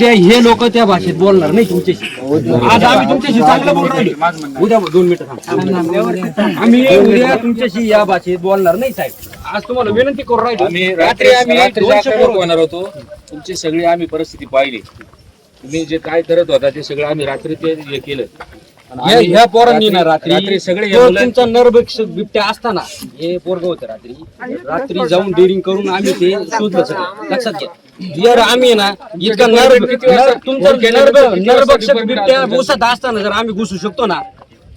ते हे लोक त्या भाषेत बोलणार नाही तुमच्याशी. आज आम्ही तुमच्याशी चांगलं बोल राहिलो उद्या दोन मिनिटं थांब. आम्ही उद्या तुमच्याशी या भाषेत बोलणार नाही साहेब. आज तुम्हाला विनंती करू राहिलो. आम्ही रात्री आम्ही दोनशे पोरं- होणार होतो. तुमची सगळी आम्ही परिस्थिती पाहिली. तुम्ही जे काय करत होता ते सगळं आम्ही रात्री ते हे केलं. आणि या- आम्ही ह्या पोरांनी ना रात्री रात्री सगळे तुमचा नरभक्ष बिबट्या असताना हे पोरग होतं रात्री. रात्री जाऊन डेअरिंग करून आम्ही ते शोधलं सगळं. लक्षात घ्या. जर आम्ही ना इतका नर नर- तुमचा नरभक्षक बिबट्या घुसत असताना जर आम्ही घुसू शकतो ना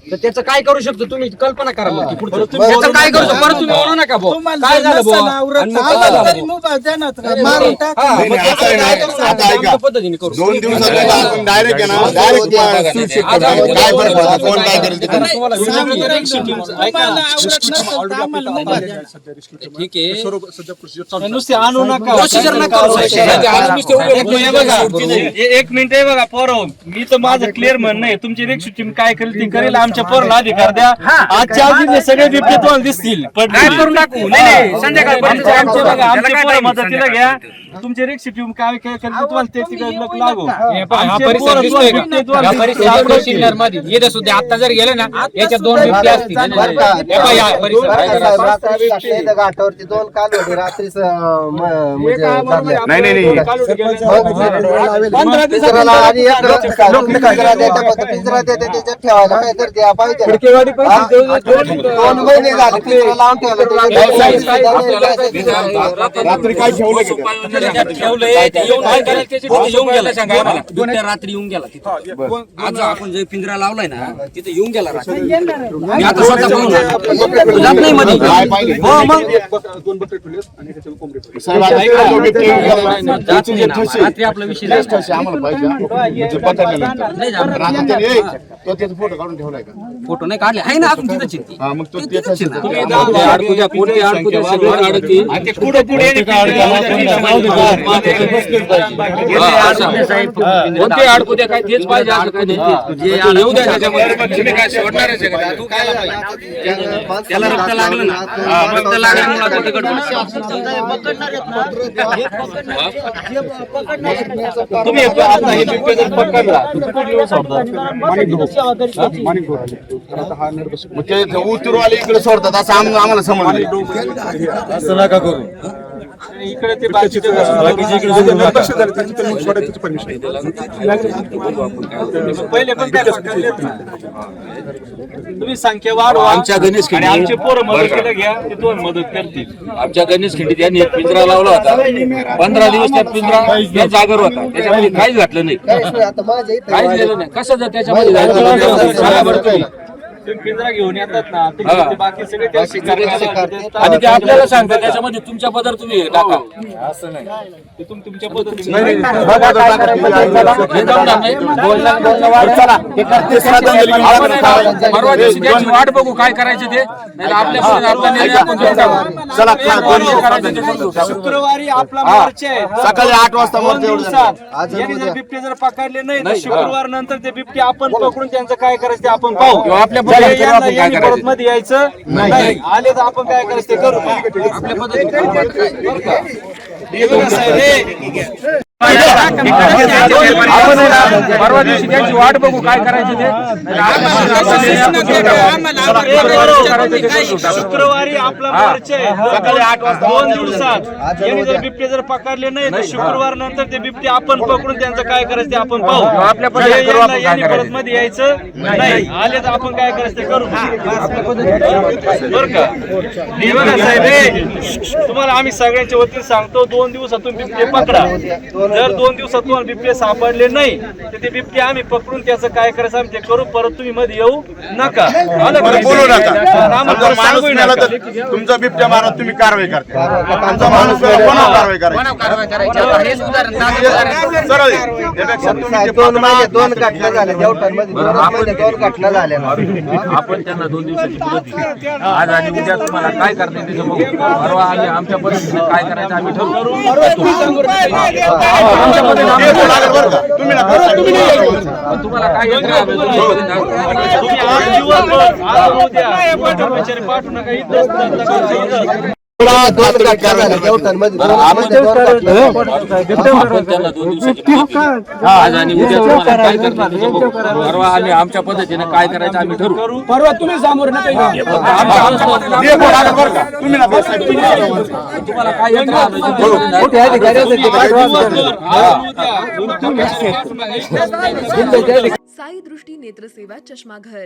तर त्याचं काय करू शकतो तुम्ही कल्पना करा मग ती पुढचं. त्याचं काय करू शकतो परत तुम्ही म्हणू नका भाऊ काय झालं भाऊ आणि मग काय झालं भाऊ? मारून हा, नाही, मग नाही, त्याचं असं काय नाही. करू? आता ऐका. आमच्या पद्धतीने करू दोन दिवसात आपण डायरेक्ट आहे ना डायरेक्ट काय फरक पडतो कोण काय करेल ते करेल. तुम्हाला विनंती आहे. ठीक आहे नुसते आणू नका प्रोसिजर नका करू साहेब. आज नुसते उभे एक मिनिट बघा. ए- एक मिनिट आहे बघा पोरं मी तर माझं क्लिअर म्हणणं आहे तुमची रेक्स टीम काय करेल ती करेल आमच्या पोराला अधिकार द्या आजच्या आज हे सगळे बिबटे तुम्हाला दिसतील पण काय करून टाकू नाही नाही संध्याकाळपर्यंत आमचे आमचे बघा आमचे पोरं मदतीला घ्या तुमचे रेक्स टीम काय काय करेल ते तुम्हाला ते तिकडे लग लागू आमचे पोरं तुम्हाला बिबटे तुम्हाला दिसतील. येत सुद्धा आता जर गेले ना याच्यात दोन बिबटे असतील हे पहा, या परिसरात. घाटावरती दोन कालवडी रात्रीच म्हणजे चालल्या. नाही नाही नाही हो, पिंजराला आणि एक पिंजरा देते, फक्त पिंजरा देते, त्याच्यात ठेवायला काहीतरी द्या पाहिजे ना. दोन महिने झाले? पिंजरा लावून ठेवला त्याच्यात रात्री काय ठेवलं की काय? ठेवलंय ते येऊन काय करायचं त्याची तिथे येऊन गेला सांगा आम्हाला रात्री येऊन गेला तिथे. आज आपण जे पिंजरा लावलाय ना तिथे येऊन गेला रात्री. मी आता स्वतः पाहून आलो. जात नाही मध्ये काय पाहिजे? हो मग साहेब, आता इकडे जो बिबटे येऊन गेला ना, जात त्याचे नाही जे ना. ठसे, रात्री आपला विषय ठसे आम्हाला पाहिजे. हा. म्हणजे. नाही त्याने, ए, तो त्याचा फोटो काढून ठेवलाय का फोटो नाही काढले. आहे ना अजून तिथं चिंती हा मग तो कोणते सगळे अडकतील. कोणते काय तेच पाहिजे असं काही नाही. जे ते येऊ द्या त्याच्यामध्ये. तुम्ही काय सोडणारच आहे का? तू काय पाहिजे? त्याला रक्त लागलं ना. हा, रक्त लागल्यामुळे तो तिकडं. तुम्ही हे पकडला मग ते उतरवाले इकडे सोडतात असं आम- आम्हाला समजलं असं नका करू. इकडे ते बाकीचे पहिले पण काय पकडलेत ना. तुम्ही संख्या वाढवा आमच्या गणेश आणि खिंडी- आमचे पोरं? मदतीला घ्या ते तुम्हाला मदत करतील. आमच्या गणेश खिंडीत यांनी एक पिंजरा लावला होता. पंधरा दिवस त्या पिंजरा या जागर होता. त्याच्यामध्ये काहीच घातलं नाही. काहीच गेलं नाही. कसं जर त्याच्यामध्ये पिंजरा घेऊन येतात ना. बाकी सगळे त्या. आणि ते आपल्याला सांगतात त्याच्यामध्ये तुमच्या पदर तुम्ही टाका. ते तुम- तुमच्या पद्धतीने हे जमणार नाही. आपण परवा दिवशी त्याची वाट बघू काय करायचं ते. आपल्या. शुक्रवारी आपला मार्च आहे. सकाळी आठ वाजता मोर्चा. जर बिबटे जर पकडले नाही तर शुक्रवार नंतर ते बिबटे आपण पकडून त्यांचं काय करायचं ते आपण पाहू. आपल्या परत मध्ये यायचं. नाही. आले तर आपण काय करायचं? ते करू. आपल्या पद्धतीने. हे हे- परवा दिवशी त्यांची वाट बघू काय करायचं ते. हे. शुक्रवारी आपला मार्च आहे सकाळी आठ वाजता दोन दिवसात यांनी जर बिबटे जर पकडले नाही तर शुक्रवार नंतर ते बिबटे आपण पकडून त्यांचं काय करायचं ते आपण पाहू आपल्या हे परत. मध्ये यायचं नाही आले तर आपण काय करायचं ते करू बर का हे साहेब हे तुम्हाला आम्ही सगळ्यांच्या वतीने सांगतो दोन दिवसातून बिबटे पकडा जर दोन दिवसात तुम्हाला बिबटे सापडले नाही तर ते बिबटे आम्ही पकडून त्याचं काय करायचं आम्ही ते करू. परत तुम्ही मध्ये येऊ नका? बोलू नका. माणूस मेला. तर तुमचा बिबट्या मारत तुम्ही कारवाई करता. आमचा माणूस मेला कोणावर कारवाई करायची? सरळ आहे. त्यापेक्षा तुम्ही ते दोन महिने दोन घटना झाल्या. देवठाणमध्ये दोनच महिने दोन घटना झाल्या. ना आपण त्यांना दोन दिवसाची मुदत दिली आज आणि उद्या तुम्हाला काय करता येईल ते बघू. परवा आम्ही आमच्या पद्धतीने काय करायचं आम्ही ठरवू. आमच्या पद्धतीने आम्ही ते लागेल बरं का? तुम्ही नका साहेब. तुम्हाला काय करायचं आम्ही तुमच्या पद्धतीने तुम्ही आज दिवसभर आज उद्या कर्मचारी पाठवू नका आज आणि उद्या तुम्हाला काय करणार बघू. परवा आम्ही आमच्या पद्धतीने काय करायचं आम्ही ठरवू. परवा तुम्ही समोर. तुम्हाला काय. साई दृष्टी नेत्रसेवा चष्माघर.